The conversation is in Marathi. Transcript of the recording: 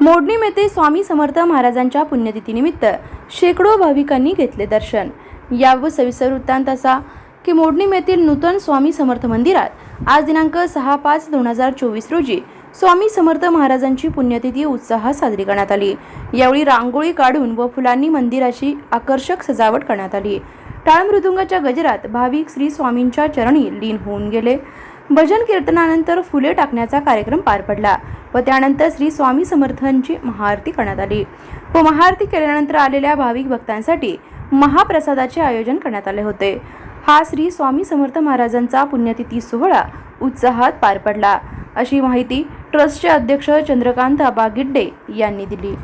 मोडणी येथे स्वामी समर्थ महाराजांच्या पुण्यतिथीनिमित्त शेकडो भाविकांनी घेतले दर्शन. याबाबत सविस्तर वृत्तांत असा की मोडणी येथील नूतन स्वामी समर्थ मंदिरात आज दिनांक सहा पाच दोन हजार चोवीस रोजी स्वामी समर्थ महाराजांची पुण्यतिथी उत्साहात साजरी करण्यात आली. यावेळी रांगोळी काढून व फुलांनी मंदिराची आकर्षक सजावट करण्यात आली. टाळ मृदुंगाच्या गजरात भाविक श्री स्वामींच्या चरणी लीन होऊन गेले. भजन कीर्तनानंतर फुले टाकण्याचा कार्यक्रम पार पडला व त्यानंतर श्री स्वामी समर्थांची महाआरती करण्यात आली. व महाआरती केल्यानंतर आलेल्या भाविक भक्तांसाठी महाप्रसादाचे आयोजन करण्यात आले होते. हा श्री स्वामी समर्थ महाराजांचा पुण्यतिथी सोहळा उत्साहात पार पडला. अशी माहिती ट्रस्टचे अध्यक्ष चंद्रकांत आबा गिड्डे यांनी दिली.